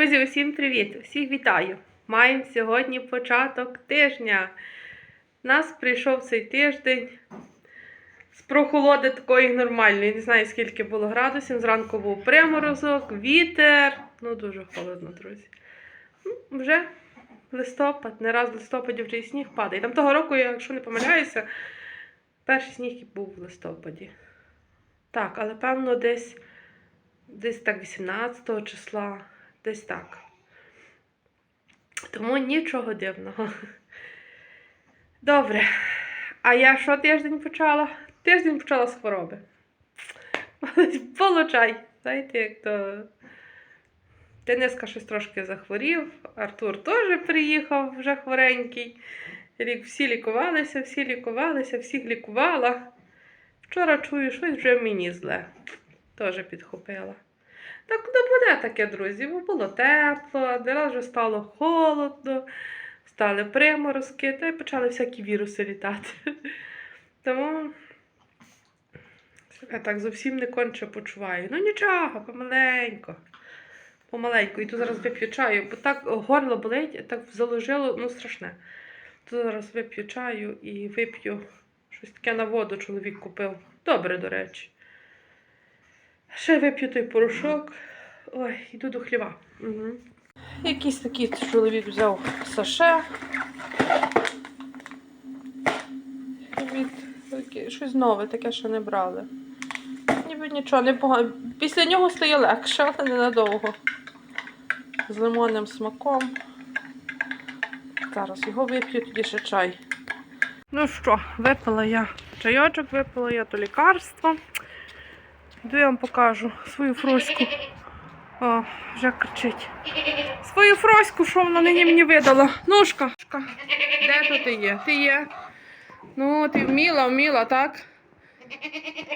Друзі, усім привіт! Всіх вітаю! Маємо сьогодні початок тижня. Нас прийшов цей тиждень з прохолоди такої нормальної. Не знаю, скільки було градусів. Зранку був приморозок, вітер. Ну, дуже холодно, друзі. Ну, вже листопад, не раз в листопаді вже і сніг падає. Там того року, якщо не помиляюся, перший сніг був в листопаді. Так, але певно десь, десь так 18 числа, десь так. Тому нічого дивного. Добре. А я що тиждень почала? Тиждень почала з хвороби. Получай. Знаєте, як то. Дениска щось трошки захворів, Артур теж приїхав вже хворенький. Всі лікувалися, всі лікувалися, всіх лікувала. Вчора чую, щось вже мені зле. Теж підхопила. Так ну буде таке, друзі, бо було тепло, один раз вже стало холодно, стали приморозки, та й почали всякі віруси літати. Тому я так зовсім не конче почуваю. Ну нічого, помаленько. Помаленьку. І тут зараз вип'ю чаю, бо так горло болить, так заложило, ну страшне. Тут зараз вип'ю чаю і вип'ю щось таке на воду чоловік купив. Добре, до речі. Ще вип'ю той порошок. Ой, йду до хліва. Угу. Якийсь такий чоловік взяв саше. Від... Щось нове, таке, що не брали. Ніби нічого, не погано. Після нього стає легше, але ненадовго. З лимонним смаком. Зараз його вип'ю, тоді ще чай. Ну що, випила я чайочок, випила я то лікарство. Йду я вам покажу свою фроську. О, вже кричить. Свою фроську, що вона нині мені видала. Ножка. Де то ти є? Ти є? Ну, ти вміла, вміла, так?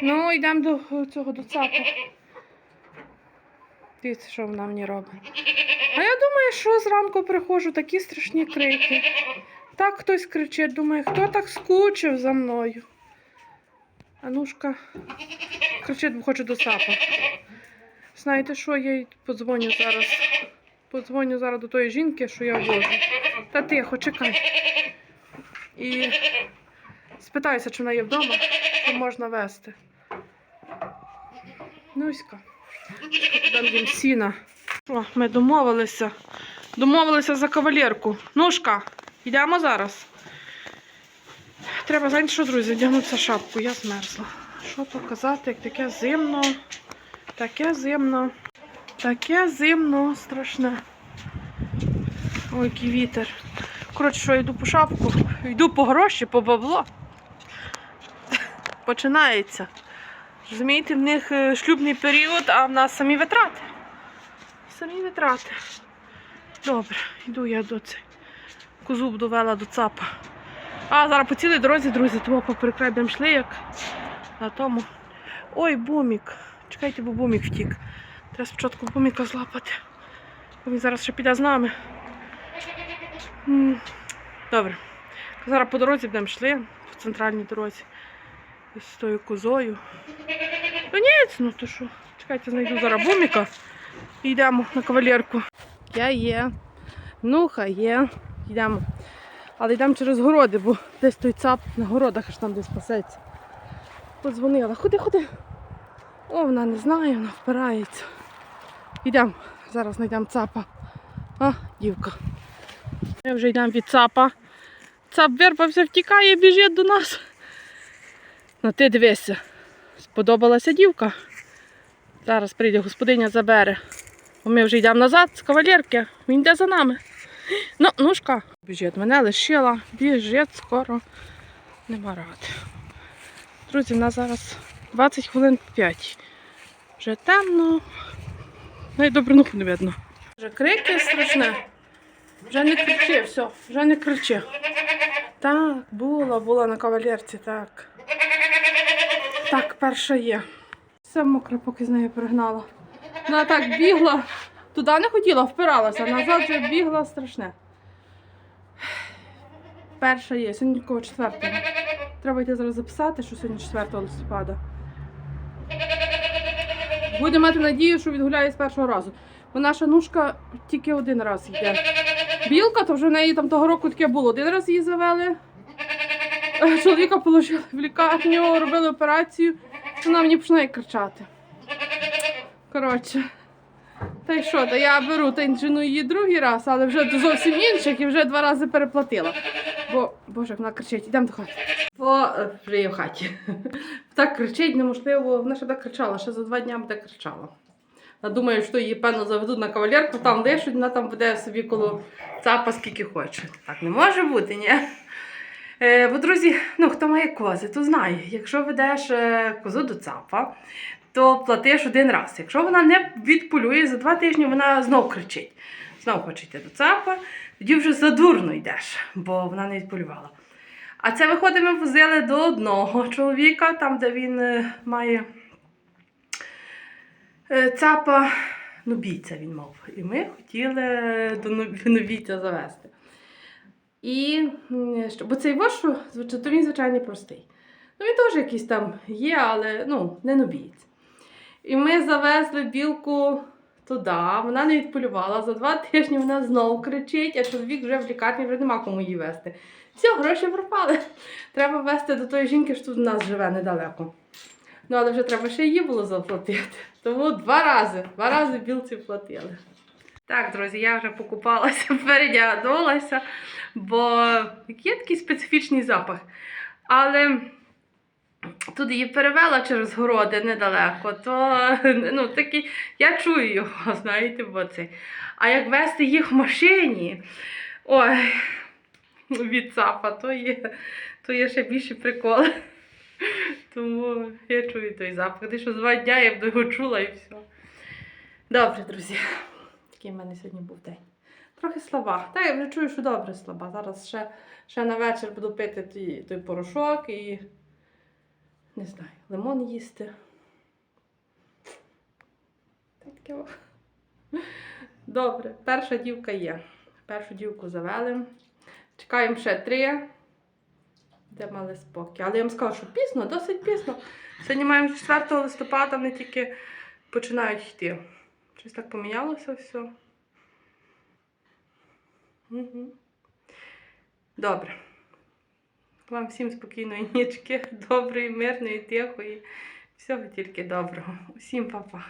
Ну, йдемо до цього до цапу. Дивіться, що вона мені робить. А я думаю, що зранку приходжу, такі страшні крики. Так хтось кричить, думає, хто так скучив за мною. Анушка кричить, бо хоче до сапа. Знаєте що, я їй подзвоню зараз. Подзвоню зараз до тої жінки, що я ввожу. Та тихо, чекай. І спитаюся, чи вона є вдома, чи можна вести. Нуська. Дам їм сіна. О, ми домовилися. Домовилися за кавалерку. Нушка, йдемо зараз. Треба знаєте що, друзі, одягнутися шапку, я змерзла. Що показати, як таке зимно, таке зимно, таке зимно, страшне. Ой, який вітер. Коротше, що йду по шапку, йду по гроші, по бабло. Починається. Розумієте, в них е, шлюбний період, а в нас самі витрати. Самі витрати. Добре, йду я до цей. Козу довела до цапа. А зараз по цілій дорозі, друзі, тому поперекрай будемо йшли, як на тому. Ой, бумік. Чекайте, бо бумік втік. Треба спочатку буміка злапати. Бо він зараз ще піде з нами. Добре. Зараз по дорозі будемо йшли, по центральній дорозі. З тою козою. Ні, ну то що. Чекайте, знайду зараз буміка і йдемо на кавалерку. Я є. Нуха є. Йдемо. Але йдемо через городи, бо десь той цап на городах аж там десь пасеться. Подзвонила. Ходи, ходи. О, вона не знає, вона впирається. Йдемо. Зараз знайдемо цапа. А, дівка. Ми вже йдемо від цапа. Цап вирвався, втікає, біжить до нас. Ну ти дивися. Сподобалася дівка. Зараз прийде господиня забере. Ми вже йдемо назад з кавалерки. Він йде за нами. Ну, нушка. Біжить, мене лишила, біжить скоро. Нема ради. Друзі, в нас зараз 20 хвилин 5. Вже темно. Навіть добре нуху не видно. Вже крики страшне. Вже не кричи, все, вже не кричи. Так, була, була на кавалерці, так. Так, перша є. Все мокре, поки з нею пригнала. Вона так бігла, туди не хотіла, впиралася, назад вже бігла страшне. Перша є, сьогодні кого четвертого. Треба йти зараз записати, що сьогодні 4 листопада. Будемо мати надію, що відгуляє з першого разу. Бо наша нушка тільки один раз йде. Білка, то вже в неї там того року таке було. Один раз її завели. Е, Чоловіка положили в лікарню, робили операцію. Вона мені починає кричати. Коротше. Та й що, то я беру та інжену її другий раз, але вже зовсім інших і вже два рази переплатила. Бо, боже, вона кричить, ідемо до хати. Бо е, в хаті. Так кричить, неможливо. Вона ще так кричала, ще за два дні буде кричала. Вона думає, що її, певно, заведуть на кавалерку, там лишуть, вона там буде собі коло цапа скільки хоче. Так не може бути, ні? Е, бо, друзі, ну хто має кози, то знає, якщо ведеш е, козу до цапа, то платиш один раз. Якщо вона не відполює, за два тижні вона знов кричить. Знов хоче йти до цапа, тоді вже задурно йдеш, бо вона не відполювала. А це виходить, ми возили до одного чоловіка, там, де він е, має е, цапа, нубійця він мав. І ми хотіли до нуб- нубійця завести. І що- бо цей вош, то він звичайний простий. Ну, він теж якийсь там є, але ну, не нубієць. І ми завезли білку туди, вона не відполювала. За два тижні вона знову кричить, а чоловік вже в лікарні вже нема кому її вести. Все, гроші пропали. Треба вести до тої жінки, що тут в нас живе недалеко. Ну, але вже треба ще її було заплатити. Тому два рази, два рази білці платили. Так, друзі, я вже покупалася, передягнулася, бо є такий специфічний запах. Але тут її перевела через городи недалеко, то ну, такий, я чую його, знаєте, бо це. А як вести їх в машині, ой, від цапа, то є, то є ще більше прикол. Тому я чую той запах. З два дня я б його чула і все. Добре, друзі. Такий в мене сьогодні був день. Трохи слаба. Та я вже чую, що добре слаба. Зараз ще, ще на вечір буду пити той, той порошок і не знаю, лимон їсти. Добре, перша дівка є. Першу дівку завели. Чекаємо ще три. Де мали спокій. Але я вам скажу, що пізно, досить пізно. Сьогодні маємо 4 листопада, вони тільки починають йти. Щось так помінялося все. Угу. Добре. Вам всім спокійної нічки, доброї, мирної, тихої. Всього тільки доброго. Усім па-па.